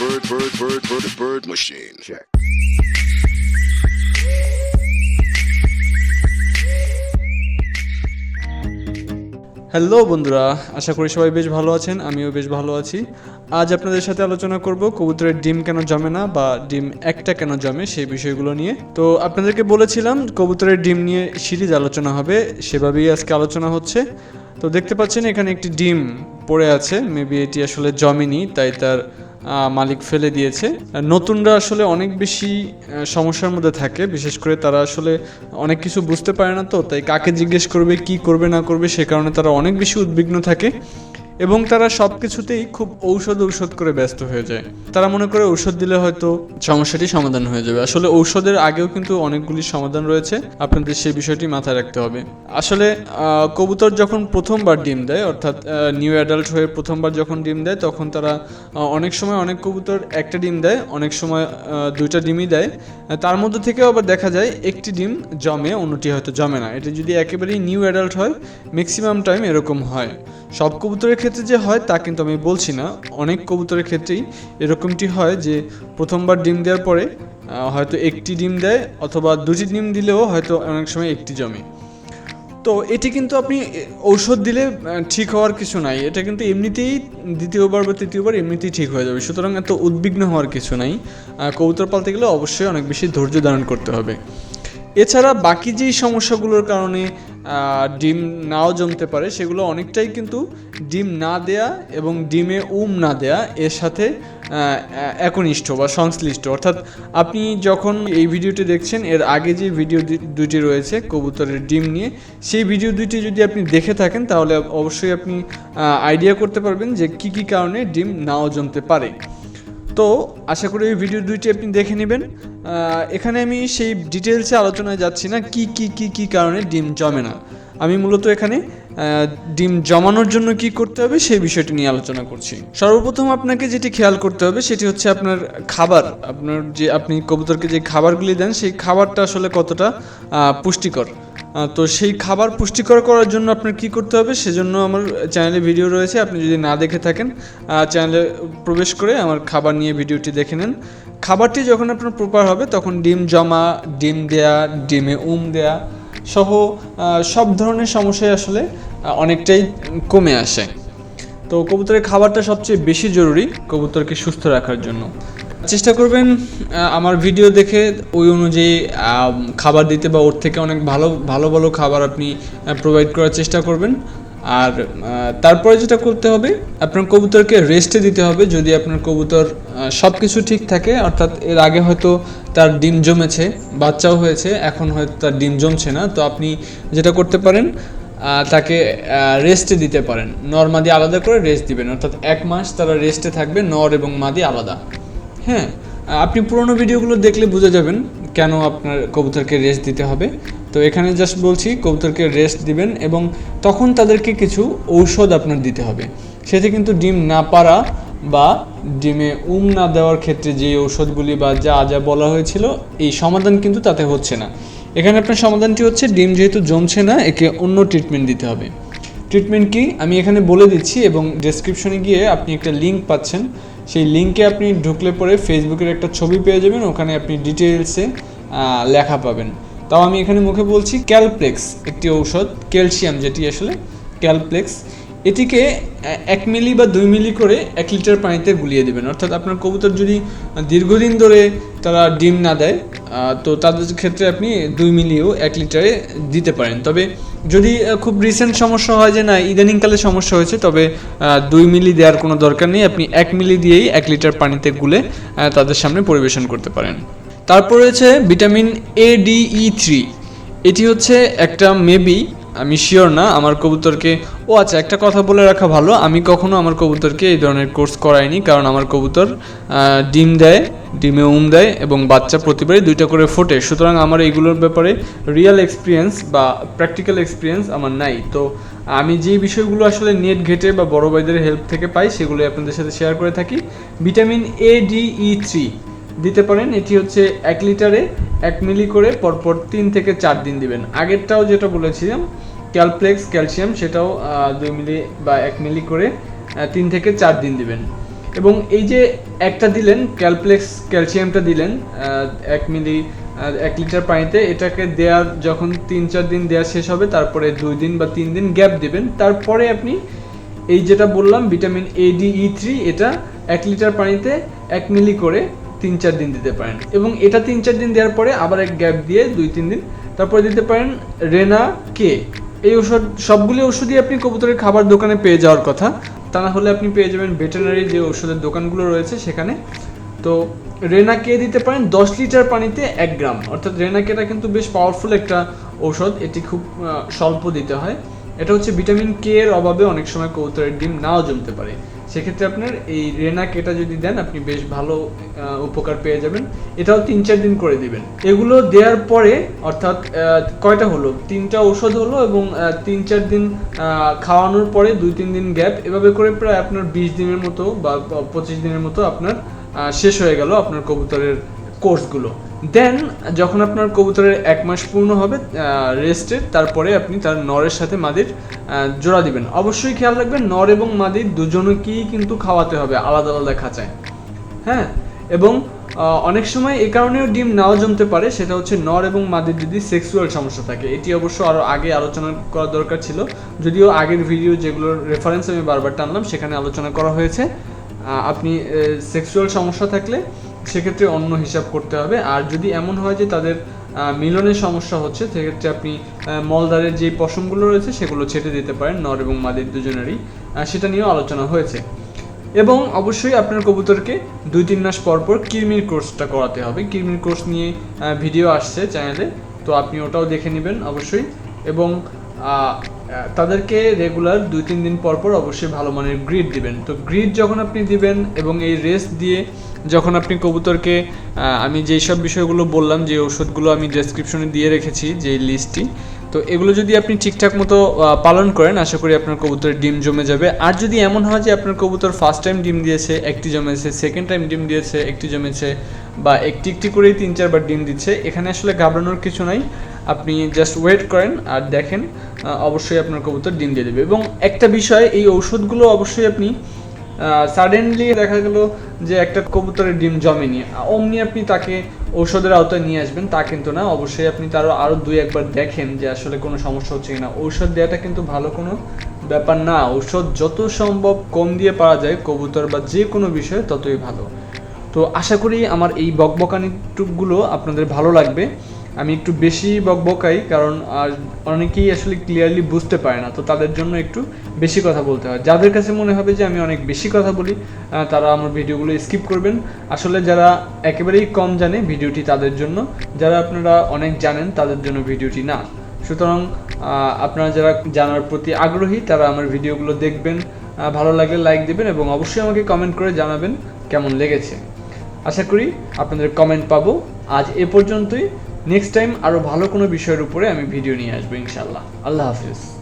bird, bird, bird, bird, bird machine. Check. Hello বন্ধুরা আশা করি সবাই বেশ ভালো আছেন আমিও বেশ ভালো আছি আজ আপনাদের সাথে আলোচনা করব কবুতরের ডিম কেন জমে না বা ডিম একটা কেন জমে সেই বিষয়গুলো নিয়ে তো আপনাদেরকে বলেছিলাম কবুতরের ডিম নিয়ে সিরিজ আলোচনা হবে সেভাবেই আজকে আলোচনা হচ্ছে তো দেখতে পাচ্ছেন এখানে একটি ডিম পড়ে আছে মেবি এটি আসলে জমেনি তাই তার মালিক ফেলে দিয়েছে। নতুনরা আসলে অনেক বেশি সমস্যার মধ্যে থাকে, বিশেষ করে তারা আসলে অনেক কিছু বুঝতে পারে না তো, তাই কাকে জিজ্ঞেস করবে, কি করবে, না করবে, সে কারণে তারা অনেক বেশি উদ্বিগ্ন থাকে। এবং তারা সব কিছুতেই খুব ঔষধ ঔষধ করে ব্যস্ত হয়ে যায়। তারা মনে করে ঔষধ দিলে হয়তো সমস্যাটি সমাধান হয়ে যাবে। আসলে ঔষধের আগেও কিন্তু অনেকগুলি সমাধান রয়েছে। আপনাদের সেই বিষয়টি মাথায় রাখতে হবে। আসলে কবুতর যখন প্রথমবার ডিম দেয়, অর্থাৎ নিউ অ্যাডাল্ট হয়ে প্রথমবার যখন ডিম দেয়, তখন তারা অনেক সময় অনেক কবুতর একটা ডিম দেয়, অনেক সময় দুইটা ডিমই দেয়। তার মধ্যে থেকেও আবার দেখা যায় একটি ডিম জমে, অন্যটি হয়তো জমে না। এটা যদি একেবারেই নিউ অ্যাডাল্ট হয় ম্যাক্সিমাম টাইম এরকম হয়। সব কবুতরের ক্ষেত্রে যে হয়, তা কিন্তু আমি বলছি না। অনেক কবুতরের ক্ষেত্রেই এরকমটি হয় যে, প্রথমবার ডিম দেওয়ার পরে হয়তো একটি ডিম দেয় অথবা দুটি ডিম দিলেও হয়তো অনেক সময় একটি জমে। তো এটি কিন্তু আপনি ঔষধ দিলে ঠিক হওয়ার কিছু নাই। এটা কিন্তু এমনিতেই দ্বিতীয়বার বা তৃতীয়বার এমনিতেই ঠিক হয়ে যাবে। সুতরাং এত উদ্বিগ্ন হওয়ার কিছু নাই। কবুতর পালতে গেলে অবশ্যই অনেক বেশি ধৈর্য ধারণ করতে হবে। এছাড়া বাকি যেই সমস্যাগুলোর কারণে ডিম নাও জমতে পারে, সেগুলো অনেকটাই কিন্তু ডিম না দেয়া এবং ডিমে উম না দেয়া, এর সাথে একনিষ্ঠ বা সংশ্লিষ্ট। অর্থাৎ আপনি যখন এই ভিডিওটি দেখছেন, এর আগে যে ভিডিও দুটি রয়েছে, কবুতরের ডিম নিয়ে, সেই ভিডিও দুটি যদি আপনি দেখে থাকেন, তাহলে অবশ্যই আপনি আইডিয়া করতে পারবেন যে কি কি কারণে ডিম নাও জমতে পারে। তো আশা করি এই ভিডিও দুইটি আপনি দেখে নেবেন। এখানে আমি সেই ডিটেলসে আলোচনায় যাচ্ছি না, কি কি কি কি কারণে ডিম জমে না। আমি মূলত এখানে ডিম জমানোর জন্য কি করতে হবে সেই বিষয়টি নিয়ে আলোচনা করছি। সর্বপ্রথম আপনাকে যেটি খেয়াল করতে হবে সেটি হচ্ছে আপনার খাবার। আপনার যে, আপনি কবুতরকে যে খাবারগুলি দেন, সেই খাবারটা আসলে কতটা পুষ্টিকর। তো সেই খাবার পুষ্টিকর করার জন্য আপনার কি করতে হবে? সেজন্য আমার চ্যানেলে ভিডিও রয়েছে। আপনি যদি না দেখে থাকেন চ্যানেলে প্রবেশ করে আমার খাবার নিয়ে ভিডিওটি দেখে নেন। খাবারটি যখন আপনার প্রপার হবে, তখন ডিম জমা, ডিম দেয়া, ডিমে উম দেয়া সহ সব ধরনের সমস্যায় আসলে অনেকটাই কমে আসে। তো কবুতরের খাবারটা সবচেয়ে বেশি জরুরি কবুতরকে সুস্থ রাখার জন্য। চেষ্টা করবেন আমার ভিডিও দেখে ওই অনুযায়ী খাবার দিতে বা ওর থেকে অনেক ভালো ভালো ভালো খাবার আপনি প্রোভাইড করার চেষ্টা করবেন। আর তারপরে যেটা করতে হবে, আপনার কবুতরকে রেস্টে দিতে হবে যদি আপনার কবুতর সব কিছু ঠিক থাকে। অর্থাৎ এর আগে হয়তো তার ডিম জমেছে, বাচ্চাও হয়েছে, এখন হয়তো তার ডিম জমছে না। তো আপনি যেটা করতে পারেন তাকে রেস্টে দিতে পারেন। নর মাদি আলাদা করে রেস্ট দিবেন। অর্থাৎ এক মাস তারা রেস্টে থাকবে, নর এবং মাদি আলাদা। হ্যাঁ আপনি পুরোনো ভিডিওগুলো দেখলে বুঝে যাবেন কেন আপনার কবুতরকে রেস্ট দিতে হবে। তো এখানে জাস্ট বলছি, কবুতরকে রেস্ট দিবেন এবং তখন তাদেরকে কিছু ঔষধ আপনার দিতে হবে। সেটি কিন্তু ডিম না পারা বা ডিমে উম না দেওয়ার ক্ষেত্রে যে ঔষধগুলি বা যা যা বলা হয়েছিল, এই সমাধান কিন্তু তাতে হচ্ছে না। এখানে আপনার সমাধানটি হচ্ছে, ডিম যেহেতু জমছে না, একে অন্য ট্রিটমেন্ট দিতে হবে। ট্রিটমেন্ট কি? আমি এখানে বলে দিচ্ছি এবং ডেসক্রিপশনে গিয়ে আপনি একটা লিঙ্ক পাচ্ছেন। সেই লিঙ্কে আপনি ঢুকলে পরে ফেসবুকের একটা ছবি পেয়ে যাবেন, ওখানে আপনি ডিটেলসে লেখা পাবেন। তাও আমি এখানে মুখে বলছি ক্যালপ্লেক্স একটি ঔষধ ক্যালসিয়াম যেটি আসলে ক্যালপ্লেক্স এটিকে এক মিলি বা দুই মিলি করে এক লিটার পানিতে গুলিয়ে দেবেন। অর্থাৎ আপনার কবুতর যদি দীর্ঘদিন ধরে তারা ডিম না দেয় তো তাদের ক্ষেত্রে আপনি দুই মিলিও এক লিটারে দিতে পারেন। তবে যদি খুব রিসেন্ট সমস্যা হয় যে না ইদানিংকালে সমস্যা হয়েছে, তবে দুই মিলি দেওয়ার কোনো দরকার নেই। আপনি এক মিলি দিয়েই এক লিটার পানিতে গুলে তাদের সামনে পরিবেশন করতে পারেন। তারপর রয়েছে vitamin A D E three এটি হচ্ছে একটা মেবি আমি শিওর না, আমার কবুতরকে ও আচ্ছা একটা কথা বলে রাখা ভালো। আমি কখনো আমার কবুতরকে এই ধরনের কোর্স করাইনি, কারণ আমার কবুতর ডিম দেয়, ডিমে উম দেয় এবং বাচ্চা প্রতিবারই দুইটা করে ফোটে। সুতরাং আমার এইগুলোর ব্যাপারে রিয়েল এক্সপিরিয়েন্স বা প্র্যাকটিক্যাল এক্সপিরিয়েন্স আমার নাই। তো আমি যে বিষয়গুলো আসলে নেট ঘেটে বা বড় ভাইদের হেল্প থেকে পাই সেগুলো আপনাদের সাথে শেয়ার করে থাকি। Vitamin A D E three দিতে পারেন, এটি হচ্ছে এক লিটারে এক মিলি করে পরপর তিন থেকে চার দিন দিবেন। আগেরটাও যেটা বলেছিলাম, ক্যালপ্লেক্স, ক্যালসিয়াম, সেটাও দুই মিলি বা এক মিলি করে তিন থেকে চার দিন দিবেন। এবং এই যে একটা দিলেন, ক্যালপ্লেক্স, ক্যালসিয়ামটা দিলেন এক মিলি এক লিটার পানিতে, এটাকে দেওয়ার যখন তিন চার দিন দেওয়া শেষ হবে, তারপরে দুই দিন বা তিন দিন গ্যাপ দিবেন। তারপরে আপনি এই যেটা বললাম, vitamin A D E three এটা এক লিটার পানিতে এক মিলি করে তিন চার দিন দিতে পারেন। এবং এটা তিন চার দিন দেওয়ার পরে আবার এক গ্যাপ দিয়ে দুই তিন দিন তারপরে দিতে পারেন রেনা কে। এই ওষুধ সবগুলি ওষুধই আপনি কবুতরের খাবার দোকানে পেয়ে যাওয়ার কথা। তা না হলে আপনি পেয়ে যাবেন ভেটেনারি যে ওষুধের দোকানগুলো রয়েছে সেখানে। তো রেনা কে দিতে পারেন দশ লিটার পানিতে এক গ্রাম। অর্থাৎ রেনা কেটা কিন্তু বেশ পাওয়ারফুল একটা ঔষধ, এটি খুব স্বল্প দিতে হয়। এটা হচ্ছে ভিটামিন কে এর অভাবে অনেক সময় কবুতরের ডিম নাও জমতে পারে। সেক্ষেত্রে আপনার এই রেনা কেটা যদি দেন, আপনি বেশ ভালো উপকার পেয়ে যাবেন। এটাও তিন চার দিন করে দিবেন। এগুলো দেওয়ার পরে, অর্থাৎ কয়টা হলো? তিনটা ওষুধ হলো এবং তিন চার দিন খাওয়ানোর পরে দুই তিন দিন গ্যাপ। এভাবে করে প্রায় আপনার বিশ দিনের মতো বা পঁচিশ দিনের মতো আপনার শেষ হয়ে গেল আপনার কবুতরের কোর্সগুলো দেন যখন আপনার কবুতরের এক মাস পূর্ণ হবে রেস্টের তারপরে আপনি তার নরের সাথে মাদির জোড়া দিবেন। অবশ্যই খেয়াল রাখবেন, নর এবং মাদির দুজনকেই কিন্তু খাওয়াতে হবে, আলাদা আলাদা খাঁচায়। হ্যাঁ? এবং অনেক সময় এই কারণেও ডিম নাও জমতে পারে, সেটা হচ্ছে নর এবং মাদির যদি সেক্সুয়াল সমস্যা থাকে। এটি অবশ্য আরও আগে আলোচনা করা দরকার ছিল। যদিও আগের ভিডিও যেগুলোর রেফারেন্স আমি বারবার টানলাম, সেখানে আলোচনা করা হয়েছে। আপনি সেক্সুয়াল সমস্যা থাকলে সেক্ষেত্রে অন্য হিসাব করতে হবে। আর যদি এমন হয় যে তাদের মিলনের সমস্যা হচ্ছে, সেক্ষেত্রে আপনি মলদারের যে পশমগুলো রয়েছে সেগুলো ছেটে দিতে পারেন, নর এবং মাদির দুজনেরই। সেটা নিয়েও আলোচনা হয়েছে। এবং অবশ্যই আপনার কবুতরকে দুই তিন মাস পর পর কিরমির কোর্সটা করাতে হবে। কিরমির কোর্স নিয়ে ভিডিও আসছে চ্যানেলে, তো আপনি ওটাও দেখে নেবেন অবশ্যই। এবং তাদেরকে রেগুলার দুই, তিন দিন পর পর অবশ্যই ভালো মানের গ্রিড দিবেন। তো গ্রিড যখন আপনি দিবেন এবং এই রেস্ট দিয়ে যখন আপনি কবুতরকে আমি যেই সব বিষয়গুলো বললাম, যে ওষুধগুলো আমি ডেসক্রিপশনে দিয়ে রেখেছি যে লিস্টটি তো এগুলো যদি আপনি ঠিকঠাক মতো পালন করেন, আশা করি আপনার কবুতরের ডিম জমে যাবে। আর যদি এমন হয় যে আপনার কবুতর ফার্স্ট টাইম ডিম দিয়েছে, একটি জমেছে সেকেন্ড টাইম ডিম দিয়েছে, একটি জমেছে, বা একটি একটি করেই তিন, চারবার ডিম দিচ্ছে, এখানে আসলে ঘাবড়ানোর কিছু নাই। আপনি জাস্ট ওয়েট করেন আর দেখেন অবশ্যই আপনার কবুতর ডিম দিয়ে দেবে। এবং একটা বিষয়, এই ঔষধগুলো অবশ্যই আপনি সাডেনলি দেখা গেল যে একটা কবুতরের ডিম জমেনি। অমনি আপনি তাকে ঔষধের আওতায় নিয়ে আসবেন, তা কিন্তু না। অবশ্যই আপনি তারও আরও দুই একবার দেখেন যে আসলে কোনো সমস্যা হচ্ছে কিনা। ঔষধ দেওয়াটা কিন্তু ভালো কোনো ব্যাপার না। ঔষধ যত সম্ভব কম দিয়ে পারা যায়, কবুতর বা যে কোনো বিষয়ে ততই ভালো। তো আশা করি আমার এই বকবকানিটুকগুলো আপনাদের ভালো লাগবে। আমি একটু বেশি বকবকাই, কারণ আর অনেকেই আসলে ক্লিয়ারলি বুঝতে পারে না, তো তাদের জন্য একটু বেশি কথা বলতে হয়। যাদের কাছে মনে হবে যে আমি অনেক বেশি কথা বলি তারা আমার ভিডিওগুলো স্কিপ করবেন। আসলে যারা একেবারেই কম জানে ভিডিওটি তাদের জন্য, যারা আপনারা অনেক জানেন তাদের জন্য ভিডিওটি না। সুতরাং আপনারা যারা জানার প্রতি আগ্রহী, তারা আমার ভিডিওগুলো দেখবেন ভালো লাগলে লাইক দেবেন এবং অবশ্যই আমাকে কমেন্ট করে জানাবেন কেমন লেগেছে। আশা করি আপনাদের কমেন্ট পাবো। আজ এ পর্যন্তই। নেক্সট টাইম আরও ভালো কোনো বিষয়ের উপরে আমি ভিডিও নিয়ে আসব ইনশাল্লাহ আল্লাহ হাফিজ।